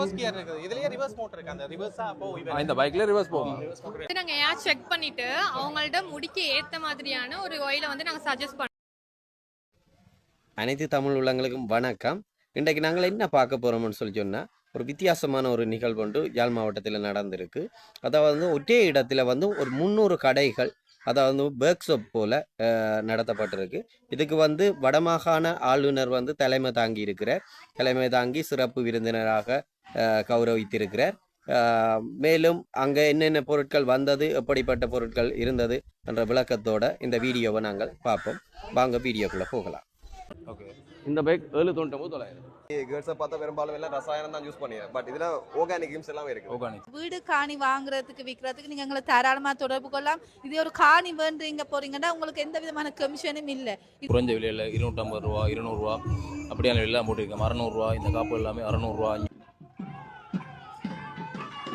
Reverse gear இருக்குது. இதுலயே reverse motor இருக்கு. அந்த ரிவர்ஸா அப்போ ஆ, இந்த பைக்ல ரிவர்ஸ் போகும். நாங்க ஏர் செக் பண்ணிட்டு அவங்கள்ட்ட முடிக்கு ஏத்த மாதிரியான ஒரு ஆயிலை வந்து நாங்க சஜஸ்ட் பண்ணோம் அனைத்து தமிழ் உள்ளங்களுக்கும் வணக்கம். இன்றைக்கு நாங்கள் என்ன பார்க்க போகிறோம்னு சொல்லி சொன்னால் ஒரு வித்தியாசமான ஒரு நிகழ்வு ஒன்று யாழ் மாவட்டத்தில் நடந்திருக்கு. அதாவது வந்து ஒரே இடத்துல வந்து ஒரு முந்நூறு கடைகள் அதாவது ஒர்க் ஷாப் போல் நடத்தப்பட்டிருக்கு. இதுக்கு வந்து வடமாகாண ஆளுநர் வந்து தலைமை தாங்கி இருக்கிறார். தலைமை தாங்கி சிறப்பு விருந்தினராக கௌரவித்திருக்கிறார். மேலும் அங்கே என்னென்ன பொருட்கள் வந்தது எப்படிப்பட்ட பொருட்கள் இருந்தது என்ற விளக்கத்தோட இந்த வீடியோவை நாங்கள் பார்ப்போம். வாங்க வீடியோக்குள்ளே போகலாம். ஓகே இந்த பைக் ஏழு தொண்ணூத்தொம்பது தொள்ளாயிரம் கேர்ள்ஸை பார்த்தா பெரும்பாலும் எல்லாம் ரசாயனம் தான் யூஸ் பண்ணிடுறேன் பட் இதில் ஆர்கானிக் கேம்ஸ் எல்லாம் இருக்கு ஓகானிக் வீடு காணி வாங்குறதுக்கு விற்கிறதுக்கு நீங்க எங்களை தாராளமா தொடர்பு கொள்ளலாம். இது ஒரு காணி வேண்டுறீங்க போறீங்கன்னா உங்களுக்கு எந்த விதமான கமிஷனும் இல்லை. குறைஞ்ச விலையில் இருநூற்றம்பது ரூபா இருநூறுவா அப்படியான விலையெல்லாம் போட்டிருக்கேன் அறநூறுவா இந்த காப்பு எல்லாமே அறநூறுவா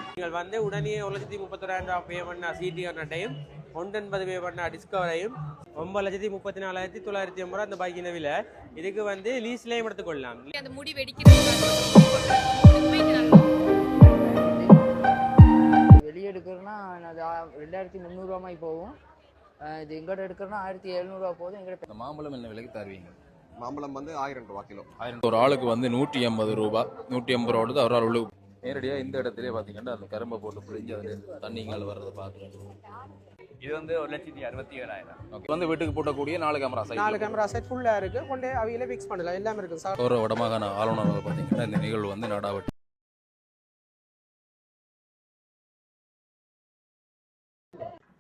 நீங்கள் வந்து உடனே ஒரு லட்சத்தி முப்பத்தொராயிரம் ரூபா பே பண்ண சிடி டைம் ஒன்றெண்பது பண்ண டிஸ்கவரையும் ஒன்பது லட்சத்தி முப்பத்தி நாலாயிரத்தி தொள்ளாயிரத்தி ஐம்பது ரூபா அந்த பைக்கின விலை. இதுக்கு வந்து லீஸ்லேயும் எடுத்துக்கொள்ளலாம். அந்த முடி வெடிக்கிறது வெளியே எடுக்கிறோன்னா ரெண்டாயிரத்தி முந்நூறுவா மாதிரி போகும். இது எங்கிட்ட எடுக்கிறோன்னா ஆயிரத்தி எழுநூறுவா போதும். எங்கிட்ட மாம்பழம் என்ன விலைக்கு தருவீங்க? மாம்பழம் வந்து ஆயிரம் ரூபா கிலோ. ஆயிரம் ஒரு ஆளுக்கு வந்து நூற்றி எண்பது ரூபா நூற்றி எண்பது ரூபா கொடுத்து அவரால் உள்ள நேரடியாக இந்த இடத்துலயே பார்த்தீங்கன்னா அந்த கரும்பை போட்டு பிழிஞ்சு அதில் தண்ணிங்கள் வர்றதை பார்க்குறேன் இது வந்து ஒரு லட்சத்தி அறுபத்தி ஏழாயிரம் ஓகே வந்து வீட்டுக்கு போட்டக்கூடிய நாலு கேமரா நாலு சைட் கேமரா செட் ஃபுல்லாக இருக்கு. கொண்டு அவையில ஃபிக்ஸ் பண்ணலாம். எல்லாமே இருக்கு. சார். ஒரு வடமாகாண ஆளுநர் வந்து பார்த்தீங்கன்னா இந்த நிகழ்வு வந்து நடாவட்டி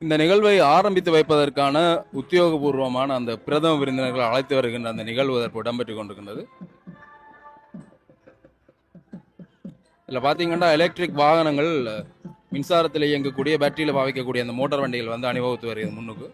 இந்த நிகழ்வை ஆரம்பித்து வைப்பதற்கான உத்தியோகபூர்வமான அந்த பிரதம விருந்தினர்கள் அழைத்து வருகின்ற அந்த நிகழ்வு அதற்கு இடம்பெற்றுக் கொண்டிருக்கின்றது. இதில் பார்த்தீங்கன்னா எலக்ட்ரிக் வாகனங்கள் மின்சாரத்தில் இயங்கக்கூடிய பேட்டரியில் பாவிக்கக்கூடிய அந்த மோட்டார் வண்டிகள் வந்து அணிவகுத்து வருகிறது முன்னுக்கு.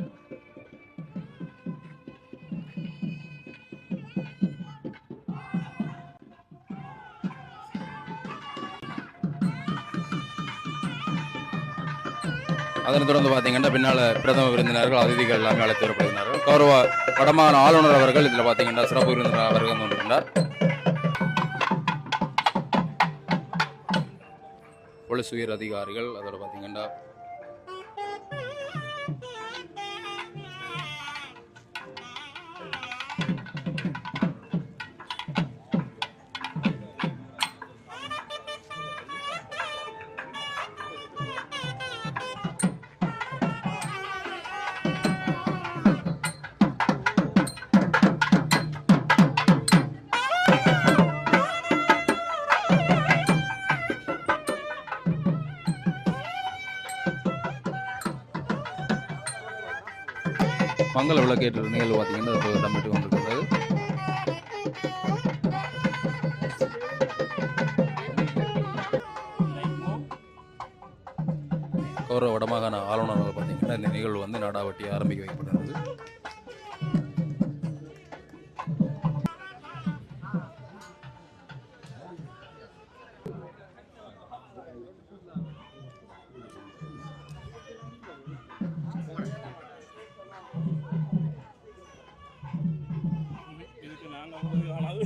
அதனைத் தொடர்ந்து பார்த்தீங்கன்னா பின்னால் பிரதம விருந்தினர்கள் அதிதிகள் எல்லாமே அழைத்து வரப்படுகிறார்கள் கௌரவ வடமாகாண ஆளுநர் அவர்கள் இதில் பார்த்தீங்கன்னா சிறப்பு விருந்தினர் அவர்கள் வந்து போலீஸ் உயர் அதிகாரிகள் அதோட பார்த்தீங்கன்னா மங்கள விளக்கேற்ற நிகழ்வு பார்த்தீங்கன்னா இப்போ இடம்பெற்று கொண்டிருக்கிறது. கௌரவ வடமாகாண ஆளுநர்கள் பார்த்தீங்கன்னா இந்த நிகழ்வு வந்து நாடாவட்டி ஆரம்பிக்க காணாது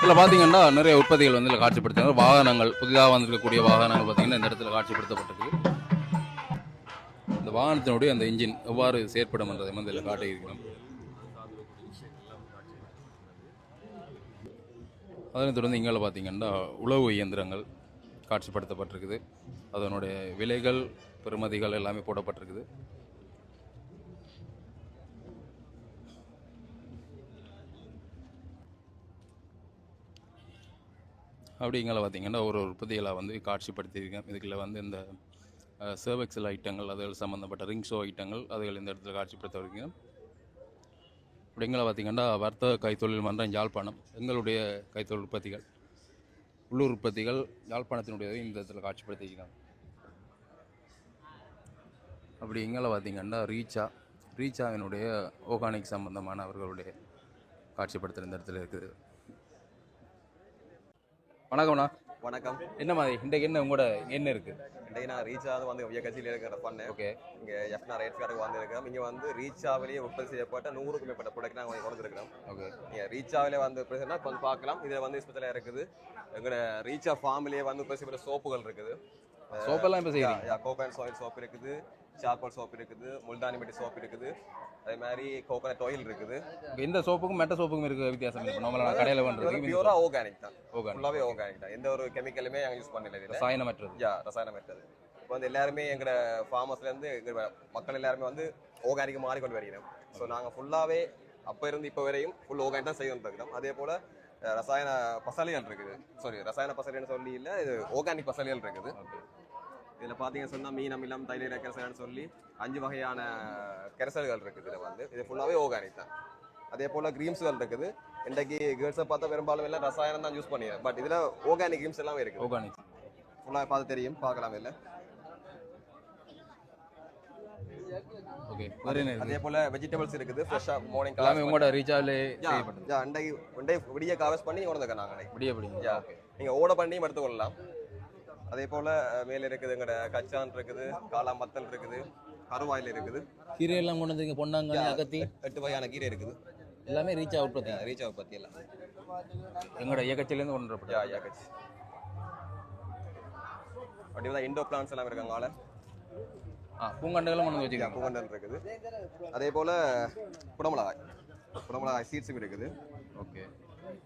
இதில் பார்த்தீங்கன்னா நிறைய உற்பத்திகள் வந்து இதில் காட்சிப்படுத்துகிறாங்க வாகனங்கள் புதிதாக வந்திருக்கக்கூடிய வாகனங்கள் பார்த்தீங்கன்னா இந்த இடத்துல காட்சிப்படுத்தப்பட்டிருக்கு. இந்த வாகனத்தினுடைய அந்த இன்ஜின் எவ்வாறு செயற்படும் என்றதை வந்து இதில் காட்டியிருக்கிறோம். அதனைத் தொடர்ந்து இங்கே பார்த்தீங்கன்னா உழவு இயந்திரங்கள் காட்சிப்படுத்தப்பட்டிருக்குது. அதனுடைய விலைகள் பெறுமதிகள் எல்லாமே போடப்பட்டிருக்குது. அப்படிங்கிற பார்த்தீங்கன்னா ஒரு உற்பத்திகளை வந்து காட்சிப்படுத்தியிருக்கேன். இதுக்குள்ள வந்து இந்த சர்வெக்ஸில் ஐட்டங்கள் அதுகள் சம்மந்தப்பட்ட ரிங்ஸோ ஐட்டங்கள் அதுகள் இந்த இடத்துல காட்சிப்படுத்த வரைக்கும் அப்படிங்கிற பார்த்தீங்கன்னா வர்த்தக கைத்தொழில் மன்றம் யாழ்ப்பாணம் எங்களுடைய கைத்தொழில் உற்பத்திகள் உள்ளூர் உற்பத்திகள் யாழ்ப்பாணத்தினுடைய இந்த இடத்துல காட்சிப்படுத்திக்கிறாங்க அப்படி எங்களை பார்த்தீங்கன்னா ரீச்சா ரீச்சாவினுடைய ஓர்கானிக் சம்பந்தமான அவர்களுடைய காட்சிப்படுத்துகிற இந்த இடத்துல இருக்குது. வணக்கம்ண்ணா வணக்கம். என்ன மாதிரி? இன்றைக்கு என்ன உங்களோட என்ன இருக்குது இன்றைக்கு நான் ரீச் ஆகுது வந்து விய கட்சியில் இருக்கிற பண்ணேன் ஓகே இங்கே எஃப்னா ரேட் கார்டுக்கு வந்திருக்கோம் இங்கே வந்து ரீச் ஆவிலேயே உற்பத்தி செய்யப்பட்ட நூறுக்கும் மேற்பட்ட ப்ராடக்ட் நாங்கள் கொண்டு வந்திருக்கிறோம் ஓகே நீங்கள் ரீச் ஆவிலே வந்து பிரச்சனை கொஞ்சம் பார்க்கலாம். இதில் வந்து ஸ்பெஷலாக இருக்குது. எங்களோட ரீச் ஆஃப் ஃபார்ம்லேயே வந்து பெரிய சோப்புகள் இருக்குது. சோப்பெல்லாம் இப்போ செய்யுங்க கோகோ அண்ட் சாயில் சோப் இருக்குது. சார்கோல் சோப் இருக்குது முல்தானி மெட்டி சோப் இருக்குது. அதே மாதிரி கோகோனட் ஆயில் இருக்குது. இந்த சோப்புக்கும் மெட்ட சோப்புக்கும் இருக்க வித்தியாசம் இப்போ நம்மள கடையில் பண்ணுறதுக்கு பியூரா ஆர்கானிக் தான். ஓகே ஃபுல்லாகவே ஆர்கானிக் தான். எந்த ஒரு கெமிக்கலுமே நாங்கள் யூஸ் பண்ணல ரசாயனமற்றது. யா ரசாயனம் மெட்டது இப்போ வந்து எல்லாருமே எங்களோட ஃபார்மர்ஸ்லேருந்து எங்கள் மக்கள் எல்லாருமே வந்து ஆர்கானிக் மாறிக்கொண்டு வருகிறோம் ஸோ நாங்கள் ஃபுல்லாகவே அப்போ இருந்து இப்போ வரையும் ஃபுல் ஆர்கானிக் தான் செய்து இருக்கிறோம் அதே போல் ரசாயன பசலிகள் இருக்குது. சாரி ரசாயன பசலின்னு சொல்லி இல்லை இது ஆர்கானிக் பசலிகள் இருக்குது. இதில் பார்த்தீங்கன்னு சொன்னால் மீன் அமிலம் தைல கெரசல்னு சொல்லி அஞ்சு வகையான கெரசல்கள் இருக்குது இதில் வந்து. இது ஃபுல்லாகவே ஆர்கானிக் தான். அதே போல் க்ரீம்ஸ்கள் இருக்குது. இன்றைக்கு கேர்ள்ஸை பார்த்தா பெரும்பாலும் எல்லாம் ரசாயனம் தான் யூஸ் பண்ணிடுறேன் பட் இதில் ஆர்கானிக் க்ரீம்ஸ் எல்லாமே இருக்குது. ஆர்கானிக் ஃபுல்லாக பார்த்து தெரியும். பார்க்கலாம் இல்லை அதே போல வெஜிடபிள்ஸ் இருக்குது. ஃப்ரெஷ்ஷாக மார்னிங் எல்லாமே உங்களோட ரீசார்ஜ்லே செய்யப்பட்டது யா அண்டைக்கு ஒன்டே விடிய காவஸ் பண்ணி கொண்டு நீங்கள் ஓட பண்ணியும் எடுத்துக்கொள்ளலாம். அதே போல் மேலே இருக்குது எங்களோட கச்சான் இருக்குது காளாமத்தல் இருக்குது கருவாயில் இருக்குது. கீரை எல்லாம் கொண்டு வந்தீங்க பொன்னாங்கண்ணி அகத்தி. எட்டு வகையான கீரை இருக்குது. எல்லாமே ரீச் அவுட் பற்றி ரீச் ஆக பற்றி எல்லாம். எங்களோட இயக்கத்திலேருந்து கொண்டு வரப்பட்டது. யா யா கட்சி அப்படி தான் இண்டோ பிளான்ஸ் எல்லாம் இருக்காங்க ஆள. ஆ பூங்கண்டுகளும் கொண்டு வந்து வச்சுக்கோங்க பூங்கண்டல் இருக்குது. அதே போல் குடமிளகாய். குடமிளகாய் சீட்ஸும் இருக்குது. ஓகே.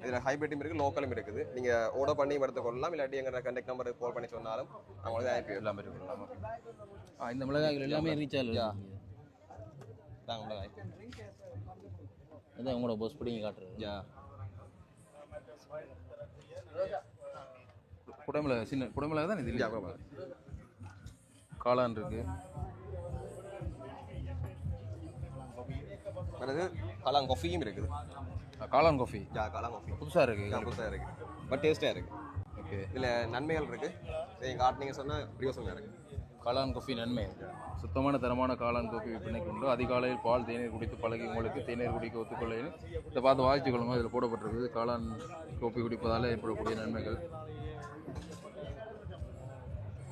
இதில் ஹைபிரிட்டும் இருக்குது லோக்கலும் இருக்குது. நீங்கள் ஓட பண்ணி எடுத்துக்கொள்ளலாம் இல்லாட்டி எங்கள் கண்டெக்ட் நம்பருக்கு கால் பண்ணி சொன்னாலும் அவங்க வந்து அனுப்பி. எல்லாமே இருக்கு. ஆ இந்த மிளகாய்கள் எல்லாமே ரீச் ஆகல தாங்க மிளகாய். அதான் உங்களோட பஸ் பிடிங்க காட்டுறது யா குடமிளகா சின்ன குடமிளகா தான் இது? இல்லையா. காளான் இருக்கு. பிறகு கலாங் காஃபியும் இருக்குது. காளான் காஃபி யா கலாங் காஃபி புதுசாக இருக்கு புதுசாக இருக்குது பட் டேஸ்ட்டாக இருக்குது ஓகே. இதில் நன்மைகள் இருக்குது நீங்கள் காட்டினீங்க சொன்னால் பிரியோசனம் இருக்குது காளான் காஃபி நன்மை. சுத்தமான தரமான காளான் காஃபி விற்பனை கொண்டு அதிகாலையில் பால் தேநீர் குடித்து பழகி உங்களுக்கு தேநீர் குடிக்க ஒத்துக்கொள்ளையில். இதை பார்த்து வாசித்து கொள்ளுங்க இதில் போடப்பட்டிருக்குது. காளான் காஃபி குடிப்பதால் ஏற்படக்கூடிய நன்மைகள்.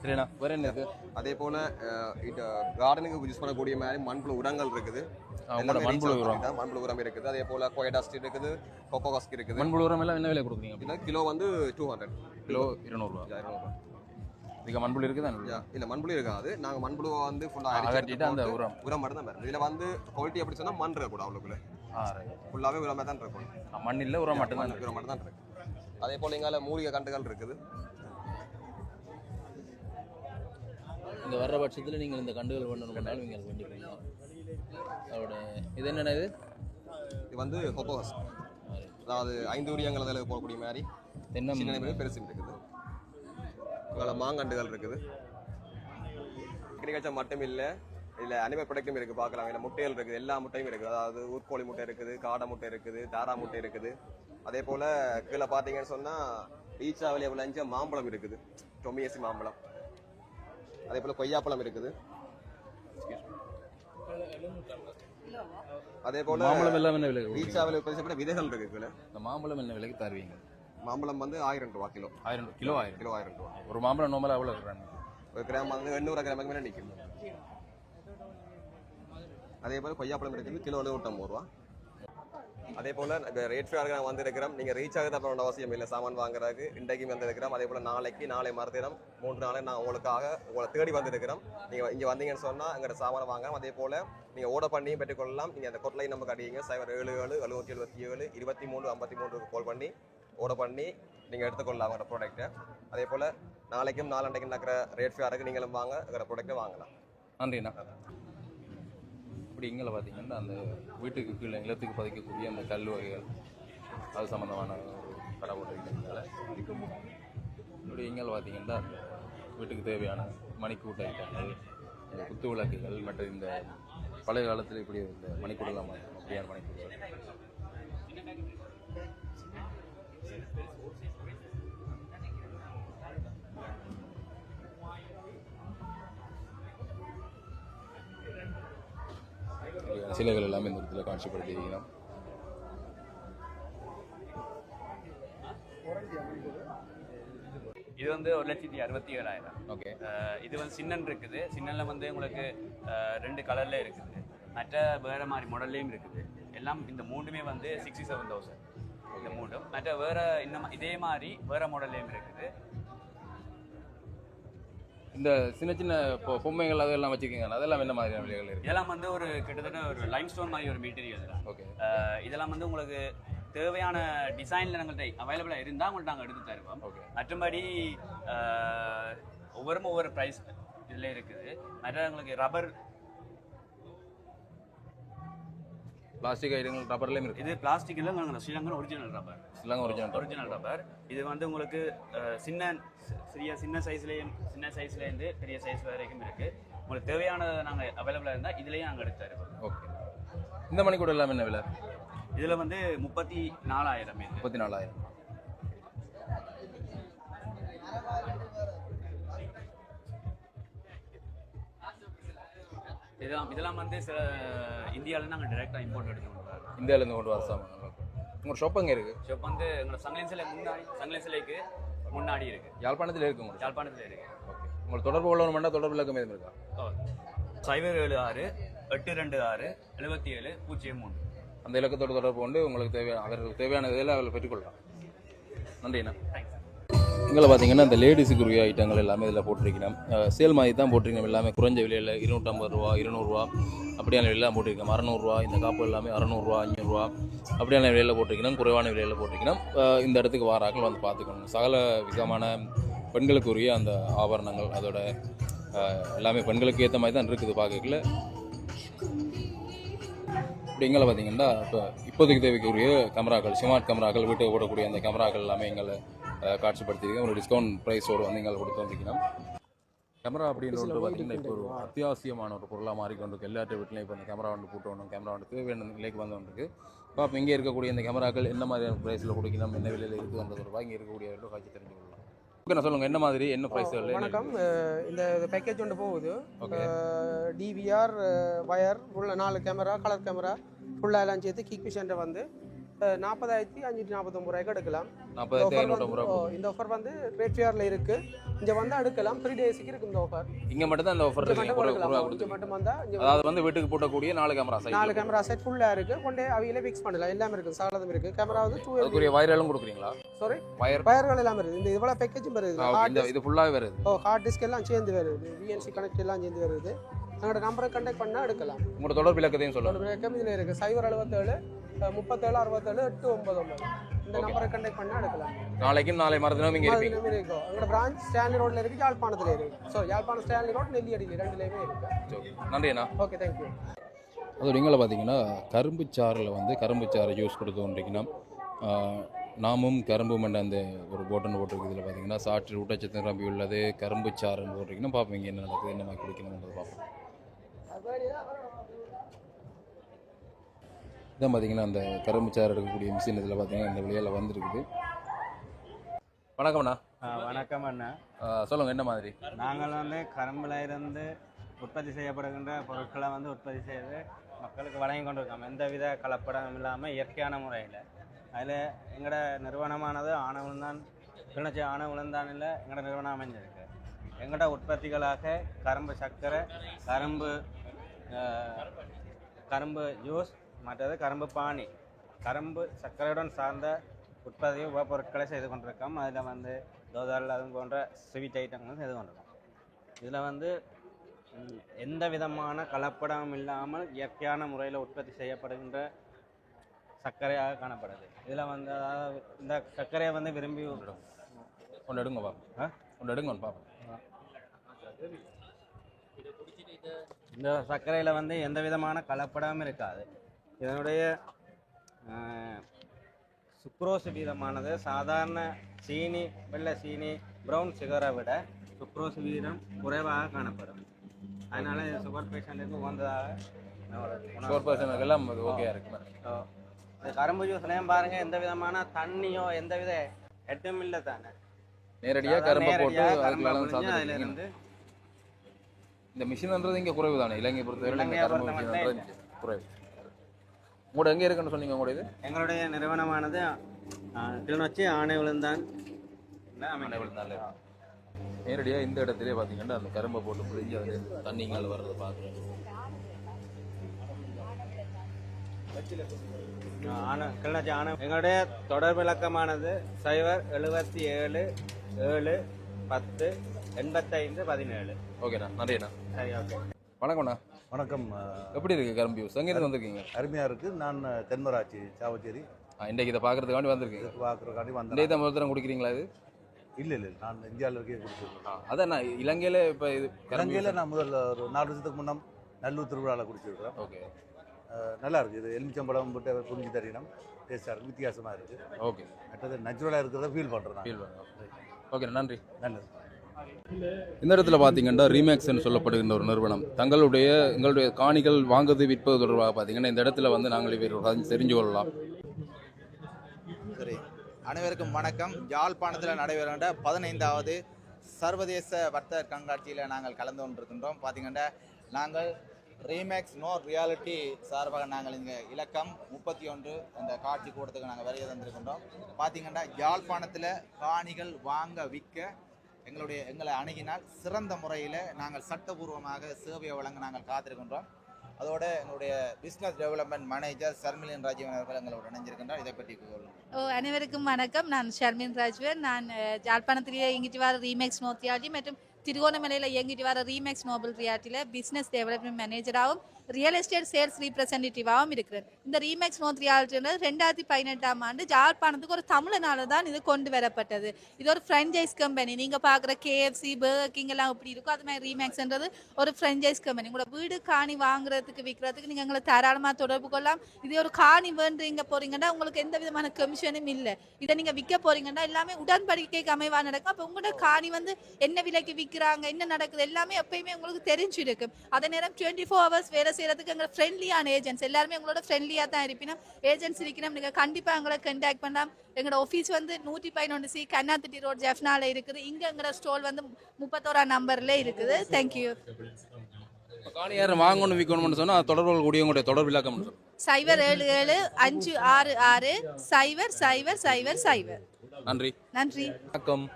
சரிண்ணா வேற என்ன இருக்கு? அதே போல் கார்டனுக்கு யூஸ் பண்ணக்கூடிய மாதிரி மண்புழு உரங்கள் இருக்குது. மண்புழு உரம். மண்புழு உரம் இருக்குது. அதே போல் கோயடாஸ்ட் இருக்குது கொக்கோ காஸ்க் இருக்குது. மண்புழு உரம் எல்லாம் என்ன விலை கொடுக்குறீங்க இதுல கிலோ வந்து டூ ஹண்ட்ரட் கிலோ இருநூறுவா. இதுக்கு மண்புழு இருக்குதா இல்ல மண்புழு இருக்காது. நாங்க மண்புழுவை வந்து ஃபுல்லா அகற்றிட்டு அந்த உரம். உரம் மட்டும் தான் இதுல வந்து குவாலிட்டி எப்படி சொன்னா மண் இருக்கக்கூடாது அவ்வளோக்குள்ள ஆ ரைட் ஃபுல்லாவே உரமே தான் இருக்கும் மண் இல்லை உரம் மட்டும்தான் மண் உரம் மட்டும் தான் இருக்கு. அதே போல இங்கால மூலிகை கண்டுகள் இருக்குது. இங்கே வர்ற பட்சத்தில் நீங்கள் இந்த கண்டுகள் வேணும்னாலும் நீங்கள் அது வேண்டிக்கிறீங்க அதோட இது என்னென்ன இது? இது வந்து கொக்கோஸ் அதாவது ஐந்து உரியங்கள் அதில் போடக்கூடிய மாதிரி நெல் பெருசு இருக்குது. இங்கால மாங்கண்டுகள் இருக்குது. அக்ரிகல்ச்சர் மட்டும் இல்லை இதில் அனிமல் ப்ரொடக்டும் இருக்குது பார்க்கலாம். இதில் முட்டைகள் இருக்குது எல்லா முட்டையும் இருக்குது. அதாவது ஊர்கோழி முட்டை இருக்குது காடை முட்டை இருக்குது தாரா முட்டை இருக்குது. அதே போல் கீழே பார்த்தீங்கன்னு சொன்னால் ரீச் அவைலபிள் அஞ்சு மாம்பழம் இருக்குது. டொமியசி மாம்பழம். அதே போல் கொய்யாப்பழம் இருக்குது. அதே போல் மாம்பழம் எல்லாம் என்ன விலை ரீச் அவைலபிள் விதைகள் இருக்குது கீழே இந்த மாம்பழம் என்ன விலைக்கு தருவீங்க? மாம்பழம் வந்து ஆயிரம் ரூபா கிலோ. ஆயிரம் கிலோ ஆயிரம். கிலோ ஆயிரம் ரூபா. ஒரு மாம்பழம் நோம்பலாக எவ்வளோ இருக்கிறாங்க ஒரு கிராம் வந்து எண்ணூறு கிராமுக்கு மேலே நிற்கும் அதே போல் கொய்யாப்பழம் இருக்குது கிலோ நூற்றம்பது ரூபா. அதே போல் ரேட் ஃபேருக்கு நான் வந்திருக்கிறோம். நீங்கள் ரீச் ஆகுது அப்புறம் அவசியம் இல்லை. சாமான் வாங்குறதுக்கு இன்றைக்கும் வந்திருக்கிறோம். அதே போல் நாளைக்கு நாளை மறுதினம் மூன்று நாளை நான் உங்களுக்காக உங்களை தேடி வந்திருக்கிறோம். நீங்கள் இங்கே வந்தீங்கன்னு சொன்னால் எங்களோட சாமானை வாங்கலாம். அதே போல் நீங்கள் ஓட பண்ணியும் பெற்றுக்கொள்ளலாம். நீங்கள் அந்த கொட்டலை நமக்கு அடிங்க சைபர் ஏழு ஏழு எழுநூற்றி எழுபத்தி ஏழு இருபத்தி மூணு ஐம்பத்தி மூன்றுக்கு கால் பண்ணி ஓட பண்ணி நீங்கள் எடுத்துக்கொள்ளலாம் உங்களோட ப்ராடக்ட்டை அதே போல் நாளைக்கும் நாளண்டைக்கும் நடக்கிற ரேட் ஃபேருக்கு நீங்களும் வாங்க எங்களோட ப்ராடக்ட்டை வாங்கலாம். நன்றிண்ணா. இப்படி இங்கே பார்த்தீங்கன்னா அந்த வீட்டுக்கு கீழே நிலத்துக்கு பதிக்கக்கூடிய அந்த கல் வகைகள் அது சம்மந்தமான ஒரு கடை போட்டிருக்கிறதுனால இப்படி இங்கே பார்த்தீங்கன்னா அந்த வீட்டுக்கு தேவையான மணிக்கூட்ட ஐட்டங்கள் குத்து விளக்குகள் மற்றும் இந்த பழைய காலத்தில் இப்படி இந்த மணிக்கூடலாம் அப்படியான மணிக்கூடல் சிலைகள் எல்லாமே இந்த இடத்துல காட்சிப்படுத்தியிருக்கிறோம் இது வந்து ஒரு லட்சத்தி அறுபத்தி ஏழாயிரம் ஓகே இது வந்து சின்னன் இருக்குது. சின்னன்ல வந்து உங்களுக்கு ரெண்டு கலர்ல இருக்குது. மற்ற வேற மாதிரி மாடல்லையும் இருக்குது. எல்லாம் இந்த மூணுமே வந்து சிக்ஸ்டி செவன் தௌசண்ட் இந்த மூணும் மற்ற வேற இன்னும் இதே மாதிரி வேற மாடல்லையும் இருக்குது. இந்த சின்ன சின்ன பொம்மைகள் அதெல்லாம் வச்சுக்கோங்க அதெல்லாம் என்ன மாதிரியான விலைகள் இருக்கு? இதெல்லாம் வந்து ஒரு கிட்டத்தட்ட ஒரு லைம் ஸ்டோன் மாதிரி ஒரு மெட்டீரியல் ஓகே இதெல்லாம் வந்து உங்களுக்கு தேவையான டிசைன்ல நாங்கள்கிட்ட அவைலபிளாக இருந்தால் உங்கள்கிட்ட நாங்கள் எடுத்து தருவோம். ஓகே மற்றபடி ஒவ்வொரு ஒவ்வொரு ப்ரைஸ் இதில் இருக்குது. மற்ற உங்களுக்கு ரப்பர் பிளாஸ்டிக் ஐட்டங்கள் ரப்பர்லேயும் இருக்கு. இது பிளாஸ்டிக் இல்லை நாங்கள் ஸ்ரீலங்கன் ஒரிஜினல் ரப்பர் எல்லாம் ஒரிஜினல் ஒரிஜினல் ரப்பர் இது வந்து உங்களுக்கு சின்ன சிறிய சின்ன சைஸ்லேயும் சின்ன சைஸ்லேருந்து பெரிய சைஸ் வரைக்கும் இருக்குது உங்களுக்கு தேவையானதை நாங்கள் அவைலபிளாக இருந்தால் இதுலேயும் நாங்கள் எடுத்து தருவோம். ஓகே. இந்த மணி கூட எல்லாம் என்ன விலை? இதில் வந்து முப்பத்தி நாலாயிரம் முப்பத்தி நாலாயிரம். இதெல்லாம் இதெல்லாம் வந்து சில இந்தியாவில் நாங்கள் டைரெக்டாக இம்போர்ட் எடுத்துக்கொண்டு வரோம். இந்தியாவிலேருந்து கொண்டு வர சாமான். உங்களோட ஷாப் அங்கே இருக்குது ஷாப் வந்து எங்களோட சங்கலின் சிலை முன்னாடி சங்கலின் சிலைக்கு முன்னாடி இருக்கு. யாழ்ப்பாணத்தில் இருக்கு உங்களுக்கு? யாழ்ப்பாணத்தில் இருக்கு. ஓகே. உங்களுக்கு தொடர்பு கொள்ளணும்னா தொடர்பு இலக்கம் எதுவும் இருக்கா? ஓ. சைபர் ஏழு ஆறு எட்டு ரெண்டு ஆறு எழுபத்தி ஏழு பூஜ்ஜியம் மூணு அந்த இலக்கத்தோட தொடர்பு கொண்டு உங்களுக்கு தேவையான அவர்களுக்கு தேவையான இதில் அவர்கள் பெற்றுக்கொள்ளலாம். நன்றிண்ணா இங்கே பார்த்தீங்கன்னா இந்த லேடிஸுக்குரிய ஐட்டங்கள் எல்லாமே இதில் போட்டிருக்கணும். சேல் மாதிரி தான் போட்டிருக்கணும். எல்லாமே குறைஞ்ச விலையில் இருநூற்றம்பது ரூபா இருநூறுவா அப்படியான விலையெல்லாம் போட்டிருக்கோம் அறநூறுவா இந்த காப்பு எல்லாமே அறநூறுவா அஞ்சூறுரூவா அப்படியான விலையில் போட்டிருக்கணும். குறைவான விலையில் போட்டிருக்கணும். இந்த இடத்துக்கு வாராக்கள் வந்து பார்த்துக்கணும். சகல விதமான பெண்களுக்குரிய அந்த ஆபரணங்கள் அதோட எல்லாமே பெண்களுக்கு ஏற்ற மாதிரி தான் இருக்குது பார்க்கல இப்படி எங்களை பார்த்தீங்கன்னா இப்போ இப்போதைக்கு தேவைக்குரிய கேமராக்கள் ஸ்மார்ட் கேமராக்கள் வீட்டுக்கு போடக்கூடிய அந்த கேமராக்கள் எல்லாமே எங்களை அஹ், காட்சிப்படுத்தியிருக்கோம் ஒரு டிஸ்கவுண்ட் ப்ரைஸோடு வந்து எங்களை கொடுத்து வந்திருக்கோம் கேமரா அப்படின்றது பார்த்தீங்கன்னா இப்போ ஒரு அத்தியாவசியமான ஒரு பொருளாக மாறிக்கொண்டிருக்கு. எல்லாத்த வீட்லையும் இப்போ இந்த கேமரா வந்து போட்டணும் கேமரா வந்து தேவையான நிலைக்கு வந்து வந்துருக்கு இப்போ இங்கே இருக்கக்கூடிய இந்த கேமராக்கள் என்ன மாதிரியான ப்ரைஸில் கொடுக்கணும் என்ன விலையில் இருக்குதுன்றது தொடர்பாக இங்கே இருக்கக்கூடிய காட்சி தெரிஞ்சுக்கொள்ளலாம் ஓகே நான் சொல்லுங்கள் என்ன மாதிரி என்ன ப்ரைஸ்கள் வணக்கம். இந்த பேக்கேஜ் ஒன்று போகுது. ஓகே டிவிஆர் வயர் உள்ள நாலு கேமரா கலர் கேமரா ஃபுல்லாக எல்லாம் சேர்த்து கிக் விஷன் வந்து நாற்பதாயிரத்தி அஞ்சூற்றி நாற்பத்தொம்பது ரூபாய்க்கு எடுக்கலாம். இந்த ஆஃபர் வந்து ரேட் ஃபேரில் இருக்கு. இங்கே வந்து எடுக்கலாம். த்ரீ டேஸுக்கு இருக்கு இந்த ஆஃபர் இங்கே மட்டும் தான் இந்த ஆஃபர் இங்கே இருக்கு. மட்டும் வந்தால் அதாவது வந்து வீட்டுக்கு போட்டக்கூடிய நாலு கேமரா சைஸ் நாலு கேமரா செட் ஃபுல்லாக இருக்கு. கொண்டே அவையில ஃபிக்ஸ் பண்ணலாம். எல்லாமே இருக்கு. சாலதும் இருக்கு. கேமரா வந்து டூ அதுக்குரிய வயரெல்லாம் கொடுக்குறீங்களா? சாரி வயர் வயர்கள் எல்லாம் இருக்குது இந்த இவ்வளோ பேக்கேஜும் வருது இது ஃபுல்லாகவே வருது. ஓ ஹார்ட் டிஸ்க் எல்லாம் சேர்ந்து வருது. விஎன்சி கனெக்ட் எல்லாம் சேர்ந்து வருது. எங்களோட நம்பரை கண்டெக்ட் பண்ணால் எடுக்கலாம். உங்களோட தொடர்பு இலக்கத்தையும் ஒரு சொல்லணும் பிரேக்கம் இதில் இருக்குது சைபர் எழுபத்தேழு அஹ், முப்பத்தேழு அறுபத்தேழு எட்டு ஒன்பது ஒன்பது. இந்த. நம்பரை கண்டெக்ட் பண்ணால் எடுக்கலாம். நாளைக்கும் நாளை மறுதினம் இங்கே இருப்பீங்க. இருக்கும் எங்களோட பிரான்ச் ஸ்டான்லி ரோட்ல இருக்கு யாழ்ப்பாணத்தில் இருக்கு. ஸோ யாழ்ப்பாணம் ஸ்டான்லி ரோட் நெல்லியடியில் ரெண்டுலேயுமே இருக்கு. சரி, நன்றி அண்ணா. ஓகே தேங்க்யூ அதோட இங்கே பார்த்தீங்கன்னா கரும்பு சாறில் வந்து கரும்பு சாறு ஜூஸ் கொடுத்து கொண்டிருக்கீங்கன்னா நாமும் கரும்பும் என்ற அந்த ஒரு போட்டன் போட்டிருக்கு இதில் பார்த்தீங்கன்னா சாற்று ஊட்டச்சத்து நிரம்பி உள்ளது கரும்பு சாறுன்னு போட்டிருக்கீங்கன்னா பார்ப்போம் இங்கே என்ன நடக்குது என்ன மாதிரி குடிக்கணும்ன்றது பார்ப்போம் இதான் பார்த்தீங்கன்னா அந்த கரும்பு சாறு எடுக்கக்கூடிய மிஷின் இதில் பார்த்தீங்கன்னா இந்த வழியால் வந்திருக்குது. வணக்கம் அண்ணா. ஆ, சொல்லுங்க என்ன மாதிரி? நாங்கள் வந்து கரும்புல இருந்து உற்பத்தி செய்யப்படுகின்ற பொருட்களை வந்து உற்பத்தி செய்து மக்களுக்கு வழங்கி கொண்டிருக்கோம். எந்தவித கலப்படம் இல்லாமல் இயற்கையான முறையில். அதில் எங்களோட நிறுவனமானது ஆணவந்தான் கிளிநொச்சி ஆணவந்தான் இல்லை எங்களோட நிறுவனம் அமைஞ்சிருக்கு. எங்களோட உற்பத்திகளாக கரும்பு சர்க்கரை கரும்பு கரும்பு ஜூஸ் மற்றது கரும்பு பானி. கரும்பு சர்க்கரையுடன் சார்ந்த உற்பத்தி உபப்பொருட்களை செய்து கொண்டிருக்கோம். அதில் வந்து தோதால் அது போன்ற ஸ்வீட் ஐட்டங்களும் செய்து கொண்டிருக்கோம். இதில் வந்து எந்த விதமான கலப்படம் இல்லாமல் இயற்கையான முறையில் உற்பத்தி செய்யப்படுகின்ற சர்க்கரையாக காணப்படுது. இதில் வந்து அதாவது இந்த சர்க்கரையை வந்து விரும்பி ஒன்று எடுங்க பார்ப்போம் ஆ? ஒன்று எடுங்க பார்ப்போம் இந்த சர்க்கரையில் வந்து எந்த விதமான கலப்படமும் இருக்காது இதனுடைய சுக்ரோஸ் வீதமானது சாதாரண சீனி வெள்ளை சீனி ப்ரௌன் சுகரை விட சுக்ரோஸ் வீதம் குறைவாக காணப்படும் அதனால சுகர் பேஷண்ட்டுக்கு உகந்ததாக நான் ஒரு உணர்வு. ஃபோர் பர்சன்ட் எல்லாம் அது ஓகேயா இருக்குண்ணா ஓ. இந்த கரும்பு ஜூஸ்லையும் பாருங்க எந்த விதமான தண்ணியோ எந்த வித எட்டும் இல்லை தானே நேரடியாக கரும்பை போட்டு நேரடியாக கரும்பை அதுக்குள்ள புழிஞ்சு அதுல சாப்பிட்டு இருந்து இந்த மிஷின்ன்றது இங்கே குறைவு தானே இலங்கை பொறுத்தவரை குறைவு. உங்களோட எங்கே இருக்குன்னு சொன்னீங்க உங்களோட இது? எங்களுடைய நிறுவனமானது கிளிநொச்சி ஆணை விழுந்தான். விழுந்தாலே. நேரடியாக இந்த இடத்துலயே பார்த்தீங்கன்னா அந்த கரும்பை போட்டு புழிஞ்சு அதில் தண்ணிங்கள் வர்றதை பார்க்குறேன். கிளிநொச்சி ஆன. எங்களுடைய தொடர்பு இலக்கமானது சைபர் எழுபத்தி ஏழு ஏழு பத்து எண்பத்தைந்து பதினேழு. ஓகேண்ணா நன்றிண்ணா. சரி ஓகே. வணக்கம்ண்ணா. வணக்கம் எப்படி இருக்கு கரும்பு யூஸ்? எங்கேருந்து வந்திருக்கீங்க? அருமையாக இருக்குது நான் தென்மராட்சி சாவச்சேரி. இன்றைக்கு இதை பார்க்கறதுக்காண்டி வந்திருக்கீங்க. பார்க்குறக்காண்டி இன்றைக்கு வந்தேன். தான் முதல் குடிக்கிறீங்களா இது? இல்லை இல்லை நான் இந்தியாவில் இருக்கே குடிச்சிருக்கேன் அதான் நான் இலங்கையில் இப்போ இது இலங்கையில் நான் முதல்ல ஒரு நாலு வருஷத்துக்கு முன்னம் நல்லூர் திருவிழாவில் குடிச்சிருக்கிறேன். ஓகே. நல்லா இருக்குது இது எலுமிச்சம்பழம் போட்டு புரிஞ்சு தரணும் டேஸ்ட்டாக இருக்குது வித்தியாசமாக இருக்குது ஓகே. மற்றது நேச்சுரலாக இருக்கிறத ஃபீல் பண்ணுறேன் ஃபீல் பண்ணுறோம் ஓகே. நன்றி. நல்லது. இந்த இடத்துல பார்த்தீங்கன்னா ரீமேக்ஸ்னு சொல்லப்படுகின்ற ஒரு நிறுவனம். தங்களுடைய எங்களுடைய காணிகள் வாங்குவது விற்பது தொடர்பாக பார்த்தீங்கன்னா இந்த இடத்துல வந்து நாங்கள் இவர்கள் தெரிஞ்சு கொள்ளலாம். சரி. அனைவருக்கும் வணக்கம். யாழ்ப்பாணத்தில் நடைபெறுகின்ற பதினைந்தாவது சர்வதேச வர்த்தக கண்காட்சியில் நாங்கள் கலந்து கொண்டிருக்கின்றோம். பார்த்தீங்கன்னா நாங்கள் ரீமேக்ஸ் நோ ரியாலிட்டி சார்பாக நாங்கள் இங்கே இலக்கம் முப்பத்தி ஒன்று அந்த காட்சி கூட்டத்துக்கு நாங்கள் வருகை தந்திருக்கின்றோம். பார்த்தீங்கன்னா யாழ்ப்பாணத்தில் காணிகள் வாங்க விற்க எங்களுடைய எங்களை அணுகினால் சிறந்த முறையில் நாங்கள் சட்டபூர்வமாக சேவையை வழங்க நாங்கள் காத்திருக்கின்றோம். அதோட எங்களுடைய business development manager Sharmilin Rajeevan அவர்கள் எங்களோட இணைஞ்சிருக்கின்றார் இதை பற்றி கூறுங்கள் ஓ அனைவருக்கும் வணக்கம். நான் ஷர்மின் ராஜ்வர் நான் ஜாழ்ப்பாணத்திலேயே இங்கிட்டு வர ரீமேக்ஸ் மோத்தியாஜி மற்றும் திருகோணமலையில் இயங்கிட்டு வர ரீமேக்ஸ் நோபல் ரியாட்டியில் பிஸ்னஸ் டெவலப்மெண்ட் மேனேஜராகவும் ரியல் எஸ்டேட் சேல்ஸ் ரீப்ரசன்டேட்டிவாகவும் இருக்கிறேன் இந்த ரீமேக்ஸ் நோத் ரியாலிட்டியில் ரெண்டாயிரத்தி பதினெட்டாம் ஆண்டு ஜாழ்ப்பாணத்துக்கு ஒரு தமிழனால தான் இது கொண்டு வரப்பட்டது இது ஒரு ஃப்ரான்ச்சைஸ் கம்பெனி நீங்கள் பார்க்குற கேஎஃப்சி பர்கர் கிங் எல்லாம் எப்படி இருக்கும் அது மாதிரி ரீமேக்ஸ்ன்றது ஒரு ஃப்ரெஞ்சைஸ் கம்பெனி உங்களோட வீடு காணி வாங்குறதுக்கு விற்கிறதுக்கு நீங்கள் எங்களை தாராளமாக தொடர்பு கொள்ளலாம் இது ஒரு காணி வேண்டுறீங்க போறீங்கன்னா உங்களுக்கு எந்த விதமான கமிஷனும் இல்லை இதை நீங்கள் விற்க போறீங்கன்னா எல்லாமே உடன்படிக்கைக்கு அமைவாக நடக்கும் அப்போ உங்களோட காணி வந்து என்ன விலைக்கு விற்கிறாங்க என்ன நடக்குது எல்லாமே எப்பயுமே உங்களுக்கு தெரிஞ்சிருக்கும் அதே நேரம் டுவெண்ட்டி ஃபோர் ஹவர்ஸ் வேலை செய்யறதுக்கு எங்களை ஃப்ரெண்ட்லியான ஏஜென்ட்ஸ் எல்லாருமே உங்களோட ஃப்ரெண்ட்லியாக தான் இருப்பினும் ஏஜென்ட்ஸ் இருக்கணும் நீங்கள் கண்டிப்பாக எங்களை கான்டாக்ட் பண்ணலாம். எங்களோட ஆஃபீஸ் வந்து நூற்றி பதினொன்று சி கண்ணாத்திட்டி ரோட் ஜெஃப்னால இருக்குது. இங்கே எங்களோட ஸ்டோல் வந்து முப்பத்தோரா நம்பர்ல இருக்குது. தேங்க்யூ காணியார் வாங்கணும் விற்கணும்னு சொன்னால் தொடர்பு கூடியவங்களுடைய தொடர்பு இலக்கம் சைபர் ஏழு ஏழு அஞ்சு ஆறு ஆறு. சைபர் சைபர் சைபர் சைபர் நன்றி. நன்றி. வணக்கம்.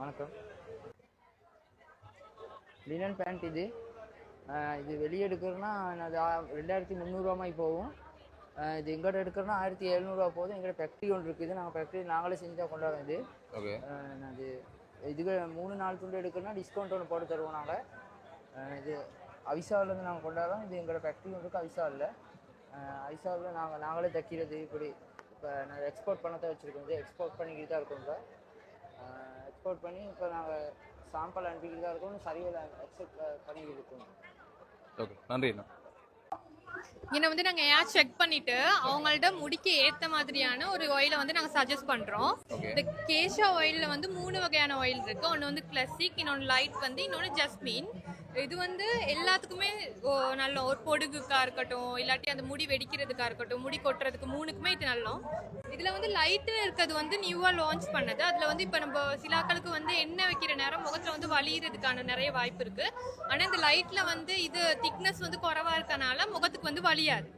வணக்கம். லினன் பேண்ட் இது. இது வெளியே எடுக்கிறதுனா அது ரெண்டாயிரத்தி முந்நூறுவாமாய் போகும். ஆஹ் இது எங்கிட்ட எடுக்கிறதுனா ஆயிரத்தி எழுநூறுவா போதும். எங்கிட்ட ஃபேக்ட்ரி ஒன்று இருக்குது. நாங்கள் ஃபேக்ட்ரி நாங்களே செஞ்சால் கொண்டாடுறோம் இது. அது இதுக்கு மூணு நாலு துண்டு எடுக்கிறதுனா டிஸ்கவுண்ட் ஒன்று போட்டு தருவோம் நாங்கள் இது அவிசாவிலேருந்து நாங்கள் கொண்டாடுறோம். இது எங்களோட ஃபேக்ட்ரி ஒன்று இருக்குது அவிசாவில் அவிசாவில் நாங்கள் நாங்களே தைக்கிறது இப்படி. இப்போ நாங்கள் எக்ஸ்போர்ட் பண்ண தான் வச்சுருக்கோம். இது எக்ஸ்போர்ட் பண்ணிக்கிட்டு தான் இருக்கோம் இப்போ எக்ஸ்போர்ட் பண்ணி இப்போ நாங்கள் சாம்பிள் அனுப்பிக்கிட்டு தான் இருக்கோம் சரிவில் அக்செப்ட் பண்ணிக்கிட்டு இருக்கோம் ஓகே நன்றி இங்கே வந்து நாங்கள் ஏர் செக் பண்ணிட்டு அவங்கள்ட்ட முடிக்க ஏற்ற மாதிரியான ஒரு ஆயிலை வந்து நாங்கள் சஜஸ்ட் பண்ணுறோம். இந்த கேஷா ஆயிலில் வந்து மூணு வகையான ஆயில் இருக்கு. ஒன்று வந்து கிளாசிக் இன்னொன்று லைட் வந்து இன்னொன்று ஜஸ்மின் இது வந்து எல்லாத்துக்குமே ஓ, நல்ல ஒரு பொடுகுக்கா இருக்கட்டும் இல்லாட்டி அந்த முடி வெடிக்கிறதுக்கா இருக்கட்டும் முடி கொட்டுறதுக்கு மூணுக்குமே இது நல்லோம் இதில் வந்து லைட்டு இருக்கிறது வந்து நியூவாக லான்ச் பண்ணது. அதில் வந்து இப்போ நம்ம சிலாக்களுக்கு வந்து எண்ணெய் வைக்கிற நேரம் முகத்தில் வந்து வலியறதுக்கான நிறைய வாய்ப்பு இருக்குது ஆனால் இந்த லைட்டில் வந்து இது திக்னஸ் வந்து குறவாக இருக்கனால முகத்துக்கு வந்து வலியாது.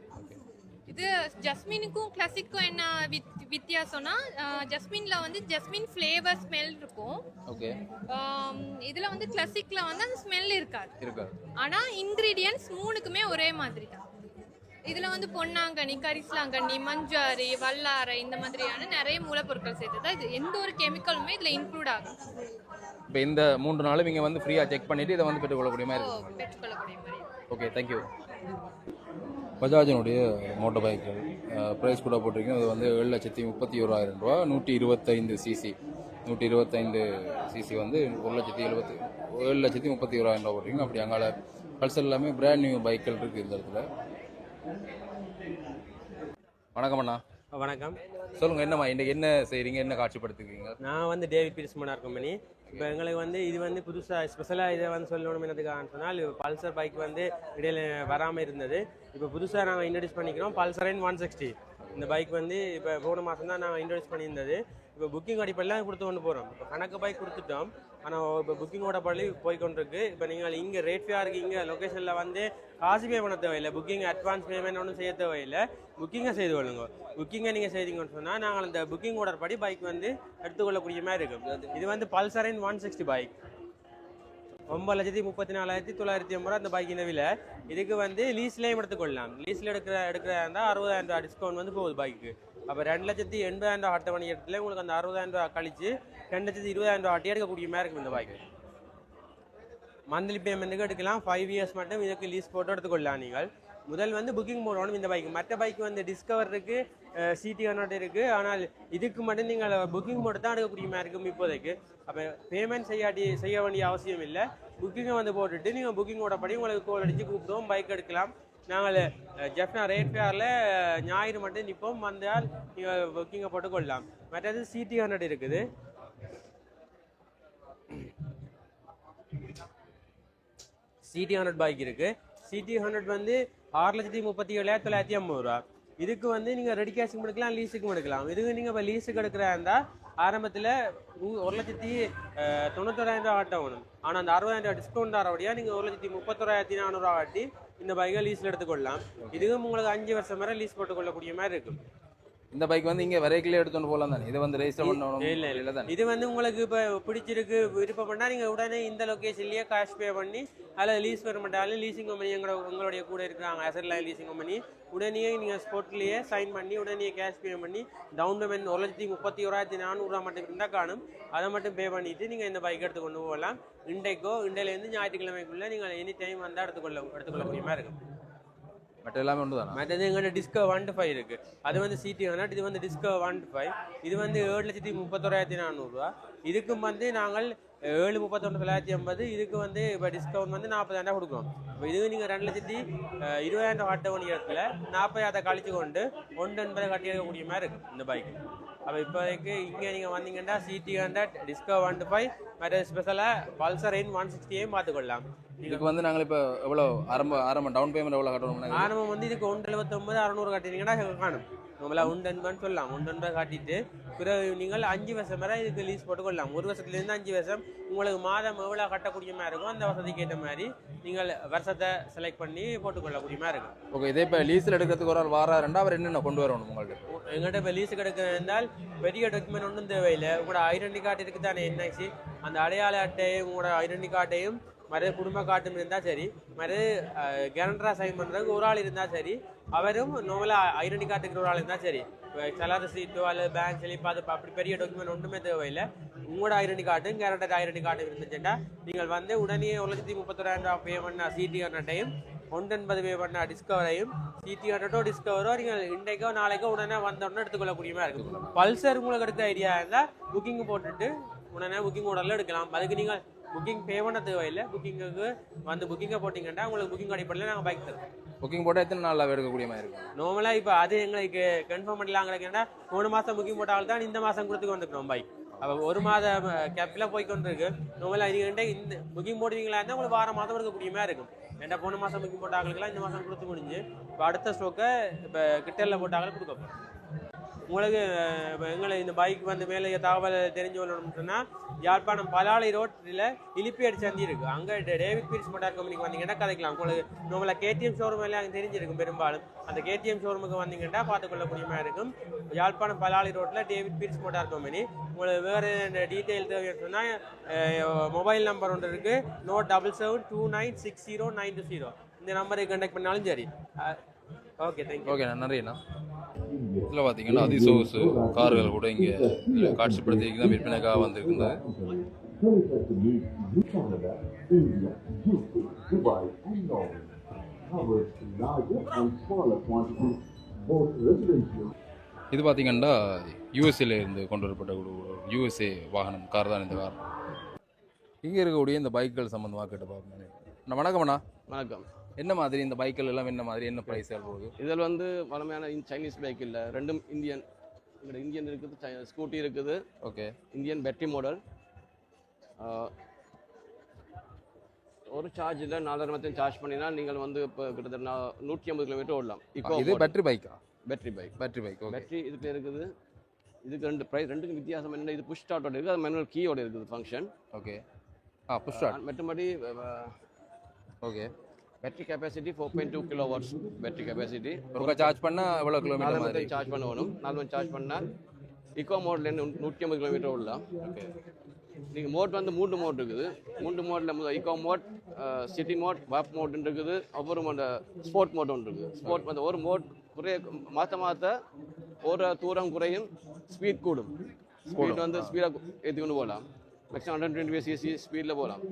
இது ஜஸ்மினுக்கும் கிளாசிக்கும் என்ன வித் வித்தியாசம்னா ஜஸ்மின்ல வந்து ஜஸ்மின் ஃப்ளேவர் ஸ்மெல் இருக்கும். ஓகே இதுல வந்து கிளாசிக்ல வந்து அந்த ஸ்மெல் இருக்காது. இருக்கா ஆனா இன்கிரீடியன்ஸ் மூணுக்குமே ஒரே மாதிரி தான் இதுல வந்து பொன்னாங்கண்ணி கரிசலாங்கண்ணி மஞ்சாரி வல்லாரை இந்த மாதிரியான நிறைய மூலப்பொருட்கள் சேர்த்து தான் இது எந்த ஒரு கெமிக்கலுமே இதுல இன்க்ளூட் ஆகும் இப்போ இந்த மூன்று நாளும் இங்கே வந்து ஃப்ரீயாக செக் பண்ணிவிட்டு இதை வந்து பெற்றுக்கொள்ளக்கூடிய மாதிரி பெற்றுக்கொள்ளக்கூடிய மாதிரி ஓகே தேங்க்யூ பஜாஜினுடைய மோட்டர் பைக்குகள் ப்ரைஸ் கூட போட்டிருக்கீங்க அது வந்து ஏழு லட்சத்தி முப்பத்தி ஓராயிரம் ரூபா. நூற்றி இருபத்தைந்து சிசி நூற்றி இருபத்தைந்து சிசி வந்து ஒரு லட்சத்தி எழுபத்தி ஏழு லட்சத்தி முப்பத்தி ஓராயிரம் ரூபா போட்டிருக்கீங்க அப்படி அங்கால பல்சர் எல்லாமே பிராண்ட் நியூ பைக்கள் இருக்குது இந்த இடத்துல. வணக்கம் அண்ணா. வணக்கம். சொல்லுங்கள் என்னம்மா இன்னைக்கு என்ன செய்கிறீங்க என்ன காட்சிப்படுத்துக்கிறீங்க? நான் வந்து டேவிட் பீரிஸ் மோனார் கம்பெனி இப்போ எங்களுக்கு வந்து இது வந்து புதுசாக ஸ்பெஷலாக இதை வந்து சொல்லணும் என்னதுக்காக சொன்னால் பல்சர் பைக் வந்து இடையில வராமல் இருந்தது. இப்போ புதுசாக நாங்கள் இன்ட்ரடியூஸ் பண்ணிக்கிறோம் பல்சர் ஒன் சிக்ஸ்டி இந்த பைக் வந்து இப்போ போன மாதம் தான் நாங்கள் இன்ட்ரடியூஸ் பண்ணியிருந்தது. இப்போ புக்கிங் அடிப்படையில் கொடுத்து கொண்டு போகிறோம் இப்போ கணக்கு பைக் கொடுத்துட்டோம். ஆனால் இப்போ புக்கிங்கோட பள்ளி போய்கொண்டிருக்கு இப்போ நீங்கள் இங்கே ரேட் ஃபேர் இருக்கீங்க லொக்கேஷனில் வந்து காசு பே பண்ண தேவையில்லை. புக்கிங் அட்வான்ஸ் பேமெண்ட் ஒன்றும் செய்ய தேவையில்லை. புக்கிங்கை செய்து கொள்ளுங்க. புக்கிங்கை நீங்கள் செய்தீங்கன்னு சொன்னால் நாங்கள் அந்த புக்கிங் ஓடர் படி பைக் வந்து எடுத்துக்கொள்ளக்கூடிய மாதிரி இருக்கும். இது வந்து பல்சரின் ஒன் சிக்ஸ்டி பைக் ஒன்பது லட்சத்தி முப்பத்தி நாலாயிரத்தி தொள்ளாயிரத்தி ஐம்பது ரூபா அந்த பைக்கின் விலை. இதுக்கு வந்து லீஸ்லேயும் எடுத்துக்கொள்ளலாம். லீஸில் எடுக்கிற எடுக்கிறதா இருந்தால் அறுபதாயிரம் ரூபா டிஸ்கவுண்ட் வந்து போகுது பைக்கு அப்போ ரெண்டு லட்சத்தி எண்பதாயிரம் ரூபா அட்டை இடத்துல உங்களுக்கு அந்த அறுபதாயிரம் ரூபா கழிச்சு ரெண்டு லட்சத்தி இருபதாயிரம் ரூபா அட்டை எடுக்கக்கூடிய மாதிரி இருக்கும் இந்த பைக்கு. மந்த்லி பேமெண்ட்டுக்கு எடுக்கலாம். ஃபைவ் இயர்ஸ் மட்டும் இதுக்கு லீஸ் போட்டு எடுத்துக்கொள்ளலாம் நீங்கள். முதல் வந்து புக்கிங் போடணும் இந்த பைக் மற்ற பைக் வந்து டிஸ்கவர் இருக்கு சிடி ஹண்ட்ரட் இருக்கு. ஆனால் இதுக்கு மட்டும் நீங்கள் புக்கிங் போட்டு தான் எடுக்கக்கூடிய மாதிரி இருக்கும் இப்போதைக்கு? அப்போ பேமெண்ட் செய்யாட்டி செய்ய வேண்டிய அவசியம் இல்லை. புக்கிங்கை வந்து போட்டுட்டு நீங்கள் புக்கிங்கோட படி உங்களுக்கு கோல் அடித்து கூப்பிடுவோம் பைக் எடுக்கலாம். நாங்கள் ஜெஃப்னா ரேட் ஃபேரில் ஞாயிறு மட்டும் நிற்போம் வந்தால் நீங்கள் புக்கிங்கை போட்டு கொள்ளலாம் மற்றது சிடி ஹண்ட்ரட் இருக்குது. சிடி ஹண்ட்ரட் பைக் இருக்குது சிடி ஹண்ட்ரட் வந்து ஆறு லட்சத்தி முப்பத்தி ஏழாயிரத்தி தொள்ளாயிரத்தி ஐம்பது ரூபா. இதுக்கு வந்து நீங்கள் ரெடி கேஷுக்கும் எடுக்கலாம் லீஸுக்கும் எடுக்கலாம் இதுக்கு நீங்கள் இப்போ லீஸுக்கு எடுக்கிறா இருந்தால் ஆரம்பத்தில் ஒரு லட்சத்தி அஹ், தொண்ணூத்தோராயிரம் ரூபா ஆட்டணும் ஆனால் அந்த அறுபதாயிரம் ரூபா டிஸ்கவுண்ட் தரபடியாக நீங்கள் ஒரு லட்சத்தி முப்பத்தோராயிரத்தி நானூறுரூவா ஆட்டி இந்த பைக்கை லீஸில் எடுத்துக்கொள்ளலாம். இதுவும் உங்களுக்கு அஞ்சு வருஷம் வரை லீஸ் போட்டுக்கொள்ளக்கூடிய மாதிரி இருக்கும். இந்த பைக் வந்து இங்கே வரைக்கிலே எடுத்துட்டு போகலாம் தானே? இதை வந்து ரெஜிஸ்டர் பண்ணணும் இல்ல இல்லை. தானே? இது வந்து உங்களுக்கு இப்போ பிடிச்சிருக்கு விருப்பப்பட்டா நீங்க உடனே இந்த லொகேஷன்லயே காஷ் பே பண்ணி அதில் லீஸ் வர மாட்டாலும் லீசிங் கம்பெனி எங்களோட உங்களுடைய கூட இருக்கிறாங்க அசட் லைன் லீசிங் கம்பெனி உடனே நீங்கள் ஸ்பாட்லேயே சைன் பண்ணி உடனே கேஷ் பே பண்ணி டவுன் பேமெண்ட் ஒரு லட்சத்தி முப்பத்தி ஓராயிரத்தி நானூறுரூவா மட்டும் இருந்தால் காணும். அதை மட்டும் பே பண்ணிட்டு நீங்கள் இந்த பைக் எடுத்து கொண்டு போகலாம். இன்றைக்கோ இண்டையிலேருந்து ஞாயிற்றுக்கிழமைக்குள்ளே நீங்கள் எனி டைம் வந்தால் எடுத்துக்கொள்ள எடுத்துக்கொள்ள முடியுமா இருக்கும். மற்ற எல்லாமே ஒன்று தான்? மற்றது எங்கள்கிட்ட டிஸ்கோ ஒன் ஃபைவ் இருக்குது அது வந்து சிடி ஹண்ட்ரட் இது வந்து டிஸ்கோ ஒன் ஃபைவ் இது வந்து ஏழு லட்சத்தி முப்பத்தோராயிரத்தி நானூறுரூவா இதுக்கும் வந்து நாங்கள் ஏழு முப்பத்தொன்று தொள்ளாயிரத்தி ஐம்பது இதுக்கு வந்து இப்போ டிஸ்கவுண்ட் வந்து நாற்பதாயிரம் கொடுக்குறோம். இப்போ இதுக்கு நீங்கள் ரெண்டு லட்சத்தி இருபதாயிரம் கட்ட வேண்டிய இடத்துல நாற்பதாயிரத்தை கழிச்சு கொண்டு ஒன்று என்பதை கட்டி எடுக்கக்கூடிய மாதிரி இருக்குது இந்த பைக் அப்போ இப்போதைக்கு இங்கே நீங்கள் வந்தீங்கன்னா CT hundred Disco one five மற்ற ஸ்பெஷலாக பல்சர் எயின் ஒன் சிக்ஸ்டியையும் பார்த்துக்கொள்ளலாம். இதுக்கு வந்து நாங்கள் இப்போ எவ்வளோ ஆரம்ப ஆரம்ப டவுன் பேமெண்ட் எவ்வளோ கட்டணும் ஆரம்பம் வந்து இதுக்கு ஒன்று எழுபத்தொம்பது அறநூறு கட்டினீங்கன்னா காணும். நம்மளா என்பன்னு சொல்லலாம். என்பதை காட்டிட்டு பிறகு நீங்கள் அஞ்சு வருஷம் வரை இதுக்கு லீஸ் போட்டுக்கொள்ளலாம். ஒரு வருஷத்துலேருந்து அஞ்சு வருஷம் உங்களுக்கு மாதம் எவ்வளோ கட்டக்கூடிய மாதிரி இருக்கும் அந்த வசதிக்கு ஏற்ற மாதிரி நீங்கள் வருஷத்தை செலக்ட் பண்ணி போட்டுக்கொள்ளக்கூடிய மாதிரி இருக்கும். ஓகே இதே இப்போ லீஸில் எடுக்கிறதுக்கு ஒரு ஆள் வார ரெண்டாவது என்னென்ன கொண்டு வரணும் உங்கள்கிட்ட? எங்கள்கிட்ட இப்போ லீஸு கிடைக்க இருந்தால் பெரிய டாக்குமெண்ட் ஒன்றும் தேவையில்லை. உங்களோட ஐடென்டி கார்டு இருக்குது தானே என்ஐசி அந்த அடையாள அட்டையும் உங்களோட ஐடென்டி கார்டையும் மறு குடும்ப காட்டும் இருந்தால் சரி மறு கேரண்டரா சைன் பண்ணுறதுக்கு ஒரு ஆள் இருந்தால் சரி அவரும் நோவலாக ஐடென்டி கார்டுக்கு ஒரு ஆள் இருந்தால் சரி. சலாத சீட்டோ அல்லது பேங்க் ஸ்லிப் அது அப்படி பெரிய டாக்குமெண்ட் ஒன்றுமே தேவையில்லை. உங்களோட ஐடென்டி கார்டும் கேரண்டர் ஐடென்டி கார்டும் இருந்துச்சுன்னா நீங்கள் வந்து உடனே ஒரு லட்சத்தி முப்பத்தொராயிரம் ரூபா பே பண்ண சிடி ஹண்ட்ரட்டையும் ஒன்று பே பண்ண டிஸ்கவரையும் சிடி ஹண்ட்ரடோ டிஸ்கவரோ நீங்கள் இன்றைக்கோ நாளைக்கோ உடனே வந்த உடனே எடுத்துக்கொள்ளக்கூடிய இருக்கும். பல்சர் உங்களுக்கு எடுத்த ஐடியா இருந்தால் புக்கிங் போட்டுட்டு உடனே புக்கிங் ஆர்டரில் எடுக்கலாம். அதுக்கு நீங்கள் புக்கிங் பே பண்ண தேவையில்லை. புக்கிங்குக்கு வந்து புக்கிங்கை போட்டிங்கன்னா உங்களுக்கு புக்கிங் அடிப்படையில் நாங்கள் பைக் தருவோம். புக்கிங் போட்டால் எத்தனை நாளில் எடுக்கக்கூடிய மாதிரி இருக்கும்? நார்மலாக இப்போ அது எங்களுக்கு கன்ஃபார்ம் பண்ணலாம் கிடைக்குன்னா மூணு மாதம் புக்கிங் போட்டால் தான் இந்த மாதம் கொடுத்து கொண்டுருக்கோம் பைக் அப்போ ஒரு மாத கேப்பில் போய் கொண்டு இருக்கு நார்மலாக நீங்கள் இந்த புக்கிங் போடுவீங்களா இருந்தால் உங்களுக்கு வார மாதம் எடுக்கக்கூடிய மாதிரி இருக்கும். ஏன்டா போன மாதம் புக்கிங் போட்டாங்களுக்குலாம் இந்த மாதம் கொடுத்து முடிஞ்சு இப்போ அடுத்த ஸ்டோக்கை இப்போ கிட்டலில் போட்டாங்களும் கொடுக்க போகிறோம் உங்களுக்கு எங்களை இந்த பைக் வந்து மேலே தகவல் தெரிஞ்சு கொள்ளணும்னு சொன்னால் யாழ்ப்பாணம் பலாலை ரோட்டில் இலிப்பியடி சந்தி இருக்குது அங்கே டேவிட் பீரிஸ் மோட்டார் கம்பெனிக்கு வந்தீங்கன்னா கதைக்கலாம்? உங்களுக்கு நம்மள கேடிஎம் ஷோரூம் எல்லாம் அங்கே தெரிஞ்சிருக்கும் பெரும்பாலும். அந்த கேடிஎம் ஷோரூமுக்கு வந்தீங்கன்னா பார்த்துக்கொள்ள முடியுமா இருக்கும். யாழ்ப்பாணம் பலாலை ரோட்டில் டேவிட் பீரிஸ் மோட்டார் கம்பெனி உங்களுக்கு வேறு டீட்டெயில் தேவைன்னு சொன்னால் மொபைல் நம்பர் ஒன்று இருக்குது no double seven two nine six zero nine two zero இந்த நம்பருக்கு கண்டக்ட் பண்ணாலும் சரி. ஓகே தேங்க்யூ ஓகே நன்றிண்ணா இதில் பார்த்தீங்கன்னா அதிசோசு கார்கள் கூட இங்கே இதில் காட்சிப்படுத்தி தான் விற்பனைக்காக வந்திருக்கின்றது இது பார்த்தீங்கன்னா யூஎஸ்ஏல இருந்து கொண்டு வரப்பட்ட ஒரு யூஎஸ்ஏ வாகனம் கார் தான் இந்த கார். இங்கே இருக்கக்கூடிய இந்த பைக்குகள் சம்மந்தமாக கேட்டு பார்க்கணும் அண்ணா வணக்கம் அண்ணா. வணக்கம். என்ன மாதிரி இந்த பைக்குகள் எல்லாம் என்ன மாதிரி என்ன ப்ரைஸ் போகுது? இதில் வந்து பழமையான சைனீஸ் பைக் இல்லை. ரெண்டும் இந்தியன் இங்கே இந்தியன் இருக்குது ஸ்கூட்டி இருக்குது. ஓகே இந்தியன் பேட்டரி மாடல் ஒரு சார்ஜில் நாலரை மணி சார்ஜ் பண்ணினா நீங்கள் வந்து இப்போ கிட்டத்தட்ட நூற்றி ஐம்பது கிலோமீட்டர் ஓடலாம். இது battery bike ஆ? Battery bike battery bike battery இதுக்கு இருக்குது. இதுக்கு ரெண்டு ப்ரைஸ் ரெண்டுக்கும் வித்தியாசம் என்ன இது புஷ் ஸ்டார்ட்டோட இருக்குது. அது மேனுவல் கீயோட இருக்குது ஃபங்க்ஷன் ஓகே ஆ புஷ் ஸ்டார்ட் மற்றபடி okay battery capacity four point two kilo watts battery capacity ஒருக்கா charge பண்ணா எவ்வளவு kilometer நாலு மாதிரி? சார்ஜ் பண்ண வேணும். நாலு மணி சார்ஜ் பண்ணால் இக்கோ மோட்ல நூற்றி ஐம்பது கிலோமீட்டர் ஓடலாம் நீங்கள் மோட் வந்து மூன்று மோட் இருக்குது. மூன்று மோட்டில் ஈகோ மோட் சிட்டி மோட் வாப் மோட்னு இருக்குது. அப்புறம் அந்த ஸ்போர்ட் மோட் ஒன்று இருக்குது. ஸ்போர்ட் வந்து ஒரு மோட் குறைய மாற்ற மாற்ற ஒரு தூரம் குறையும் ஸ்பீட் கூடும். ஸ்பீட் வந்து ஸ்பீடாக ஏற்றி கொண்டு போகலாம். மேக்ஸிமம் ஹண்ட்ரட் டுவெண்ட்டி சிசி ஸ்பீடில் போகலாம்.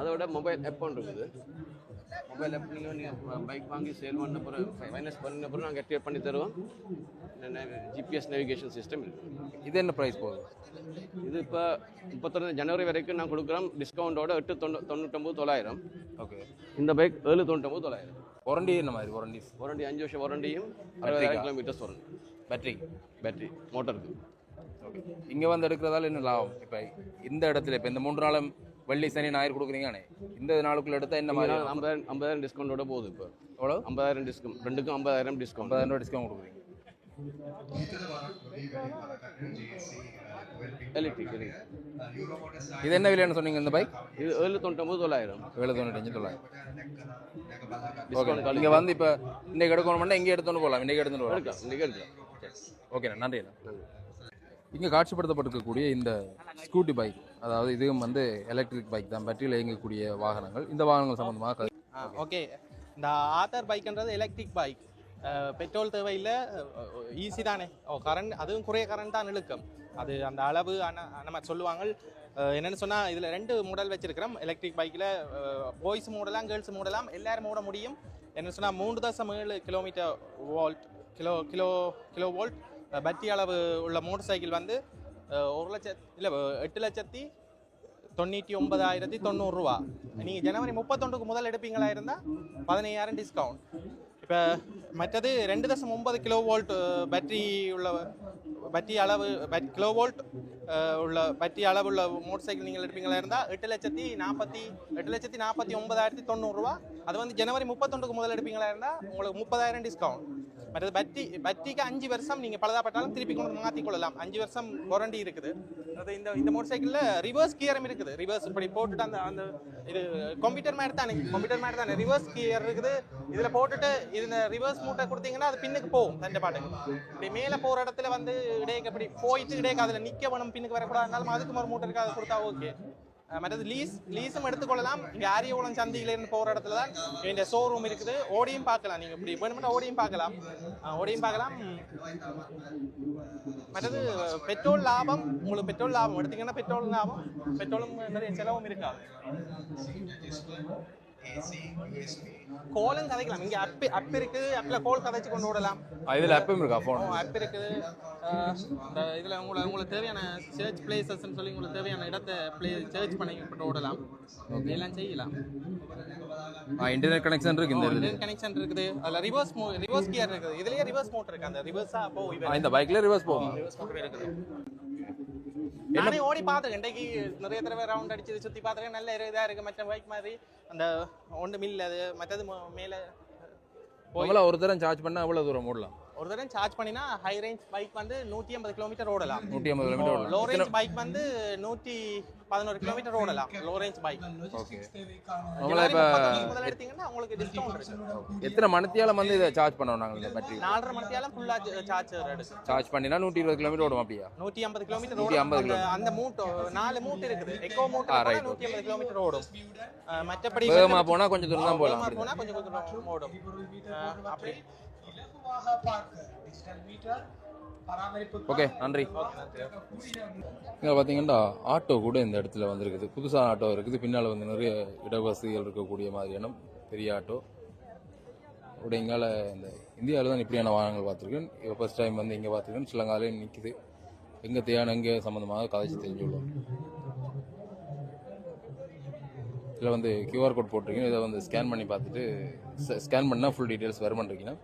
அதோட மொபைல் ஆப் இருக்குது. மொபைல் ஆப் நீங்கள் நீங்கள் பைக் வாங்கி சேல் பண்ண பிறகு ஃபைனான்ஸ் பண்ண பிறகு நாங்கள் ஆக்டிவேட் பண்ணி தருவோம். ஜிபிஎஸ் நேவிகேஷன் சிஸ்டம் இருக்குது இது என்ன ப்ரைஸ் போகுது? இது இப்போ முப்பத்தொன்று ஜனவரி வரைக்கும் நான் கொடுக்குறோம். டிஸ்கவுண்டோட எட்டு தொண்ணூ தொண்ணூற்றொம்பது தொள்ளாயிரம். ஓகே இந்த பைக் ஏழு தொண்ணூற்றொம்பது தொள்ளாயிரம். வாரண்டி என்ன மாதிரி? வாரண்டி வாரண்டி அஞ்சு வருஷம் வாரண்டியும் Battery-க்கா? அறுபதாயிரம் கிலோமீட்டர்ஸ் வாரண்டி பேட்டரி பேட்டரி மோட்டருக்கு ஓகே இங்கே வந்து எடுக்கிறதால என்ன லாபம்? இப்போ இந்த இடத்துல இப்போ இந்த மூன்று நாளும் வெள்ளி சனி ஞாயிறு கொடுக்குறீங்கண்ணே இந்த நாளுக்குள்ள எடுத்தால் என்ன மாதிரி? ஐம்பதாயிரம் ஐம்பதாயிரம் டிஸ்கவுண்டோட போகுது இப்போ. எவ்வளோ ஐம்பதாயிரம் டிஸ்கவுண்ட் ரெண்டுக்கும் ஐம்பதாயிரம் டிஸ்கவுண்ட் ஐம்பதாயிரம் ரூபா டிஸ்கவுண்ட் கொடுக்குறீங்க. இது என்ன விலைன்னு சொன்னீங்க இந்த பைக் இது ஏழு தொள்ளாயிரம். ஏழு தொண்ணூத்தஞ்சு தொள்ளாயிரம். இங்கே வந்து இப்போ இன்றைக்கு எடுக்கணும்னா இங்கே எடுத்துன்னு போகலாம் இன்றைக்கு எடுத்துன்னு போகலாம் இன்றைக்கி எடுக்கலாம். ஓகேண்ணா நன்றிண்ணா. இங்கே காட்சிப்படுத்தப்பட்டிருக்கக்கூடிய இந்த ஸ்கூட்டி பைக் அதாவது இதுவும் வந்து எலக்ட்ரிக் பைக் தான். பேட்டரியில் இயங்கக்கூடிய வாகனங்கள். இந்த வாகனங்கள் சம்மந்தமாக ஓகே இந்த ஆதார் பைக்ன்றது எலக்ட்ரிக் பைக் பெட்ரோல் தேவையில்லை ஈஸி தானே. ஓ கரண்ட் அதுவும் குறைய கரண்ட் தான் இழுக்கும். அது அந்த அளவு ஆனால் நம்ம சொல்லுவாங்க. என்னென்னு சொன்னால் இதில் ரெண்டு மாடல் வச்சுருக்கிறோம். எலக்ட்ரிக் பைக்கில் பாய்ஸ் மூடலாம் கேர்ள்ஸ் மூடலாம் எல்லோரும் மூட முடியும். என்னென்னு சொன்னால் மூன்று தசம் ஏழு kilometre volt kilo kilo kilo volt battery அளவு உள்ள மோட்டர் சைக்கிள் வந்து ஒரு லட்சத் இல்லை எட்டு லட்சத்தி தொண்ணூற்றி ஒன்பதாயிரத்தி தொண்ணூறுரூவா. நீங்கள் ஜனவரி முப்பத்தொன்றுக்கு முதல் எடுப்பீங்களா இருந்தால் பதினையாயிரம் டிஸ்கவுண்ட் இப்போ மற்றது ரெண்டு தசம் ஒன்பது கிலோ வோல்ட் பேட்டரி உள்ள பேட்டரி அளவு கிலோ வோல்ட் உள்ள பேட்டரி அளவு உள்ள மோட்டர் சைக்கிள் நீங்கள் எடுப்பீங்களா இருந்தால் எட்டு லட்சத்தி நாற்பத்தி எட்டு லட்சத்தி நாற்பத்தி ஒன்பதாயிரத்தி தொண்ணூறுரூவா. அது வந்து ஜனவரி முப்பத்தொன்றுக்கு முதல் எடுப்பீங்களா இருந்தால் உங்களுக்கு முப்பதாயிரம் டிஸ்கவுண்ட் மற்றது பட்டி பட்டிக்கு அஞ்சு வருஷம் நீங்கள் பழுதாப்பட்டாலும் திருப்பி கொண்டு வந்து கொள்ளலாம். அஞ்சு வருஷம் வாரண்டி இருக்குது. அது இந்த இந்த மோட்டர் சைக்கிளில் ரிவர்ஸ் கியரும் இருக்குது. ரிவர்ஸ் இப்படி போட்டுட்டு அந்த அந்த இது கம்ப்யூட்டர் மாதிரி தானே கம்ப்யூட்டர் மாதிரி தானே ரிவர்ஸ் கியர் இருக்குது. இதில் போட்டுட்டு இந்த ரிவர்ஸ் மூட்டை கொடுத்தீங்கன்னா அது பின்னுக்கு போகும் ரெண்டு பாட்டுக்கு. இப்படி மேலே போகிற இடத்துல வந்து இடையே இப்படி போயிட்டு இடையே அதில் நிற்க வேணும் பின்னுக்கு வரக்கூடாதுனாலும் அதுக்கு ஒரு மூட்டை இருக்கு அதை கொடுத்தா ஓகே மற்றது லீஸ் லீஸும் எடுத்துக்கொள்ளலாம். இங்கே ஆரியகுளம் சந்தையிலேருந்து போகிற இடத்துல தான் இந்த ஷோரூம் இருக்குது. ஓடியும் பார்க்கலாம். நீங்கள் இப்படி வேணுமெண்டா ஓடியும் பார்க்கலாம். ஓடியும் பார்க்கலாம். மற்றது பெட்ரோல் லாபம் உங்களுக்கு பெட்ரோல் லாபம். எடுத்தீங்கன்னா பெட்ரோல் லாபம் பெட்ரோலும் நிறைய செலவும் இருக்காது. கோலும் கதைக்கலாம் இங்கே அப் அப் இருக்குது அப்பில் கோல் கதைச்சு கொண்டு விடலாம் இதில் ஆப்பும் இருக்கா ஃபோன் ஆப் இருக்குது இந்த இதில் உங்களை உங்களுக்கு தேவையான சர்ச் பிளேசஸ்ன்னு சொல்லி உங்களுக்கு தேவையான இடத்த பிளே சர்ச் பண்ணி போட்டு விடலாம் எல்லாம் செய்யலாம் இன்டர்நெட் கனெக்ஷன் இருக்கு இந்த இது கனெக்ஷன் இருக்குது அதில் ரிவர்ஸ் ரிவர்ஸ் கியர் இருக்குது இதுலயே ரிவர்ஸ் மோட்டர் இருக்கு அந்த ரிவர்ஸா போ ஆ, இந்த பைக்ல ரிவர்ஸ் போகும் ரிவர்ஸ் மோட்டர் இருக்குது நானே ஓடி பார்த்துருக்கேன் இன்றைக்கு நிறைய தடவை ரவுண்ட் அடிச்சு சுற்றி பார்த்துருக்கேன் நல்ல இதாக இருக்குது மற்ற பைக் மாதிரி. அந்த ஒன்று மில் அது மற்றது மேலே உங்களை ஒரு தரம் சார்ஜ் பண்ணால் எவ்வளோ தூரம் ஓடலாம்? ஒரு தடவை சார்ஜ் பண்ணினா ஹை ரேஞ்ச் பைக் வந்து நூற்றி ஐம்பது கிலோமீட்டர் ஓடலாம். 150 kilometer ஓடலாம். லோ ரேஞ்ச் பைக் வந்து நூற்றி பதினோரு கிலோமீட்டர் ஓடலாம். லோ ரேஞ்ச் பைக் ஓகே உங்களை இப்போ முதல்ல எடுத்தீங்கன்னா உங்களுக்கு டிஸ்கவுண்ட் இருக்கு. எத்தனை மணித்தியாலம் வந்து இதை சார்ஜ் பண்ணோம் நாங்கள் இந்த பேட்டரி நாலரை மணித்தியாலும் ஃபுல்லாக சார்ஜ் எடுக்கும். சார்ஜ் பண்ணினா நூற்றி இருபது கிலோமீட்டர் ஓடும் அப்படியா? நூற்றி ஐம்பது கிலோமீட்டர் நூற்றி ஓடும் ஐம்பது அந்த கிலோமீட்டர் அந்த மூட்டு நாலு மூட்டு இருக்குது. எக்கோ மூட்டு நூற்றி ஐம்பது கிலோமீட்டர் ஓடும். மற்றபடி வேகமா வந்து- போனா கொஞ்சம் தூரம் தான் போகலாம். வேகமா போனா கொஞ்சம் தூரம் ஓடும். அப்படி ஓகே நன்றி. இங்கே பார்த்தீங்கன்னா ஆட்டோ கூட இந்த இடத்துல வந்திருக்குது. புதுசான ஆட்டோ இருக்குது. பின்னால் வந்து நிறைய இடவசதிகள் இருக்கக்கூடிய மாதிரியான பெரிய ஆட்டோ அப்படிங்கால இந்த இந்தியாவில் தான் இப்படியான வாகனங்கள் பார்த்துருக்கேன். இப்போ ஃபஸ்ட் டைம் வந்து இங்கே பார்த்துருக்கேன். சிலங்காலே நிற்குது எங்கே தேவையான எங்கே சம்மந்தமாக கதைச்சி தெரிஞ்சுள்ளோம். இதில் வந்து கியூஆர் கோட் போட்டிருக்கீங்க இதை வந்து ஸ்கேன் பண்ணி பார்த்துட்டு ஸ்கேன் பண்ணால் ஃபுல் டீட்டெயில்ஸ் வர பண்ணுறீங்கன்னா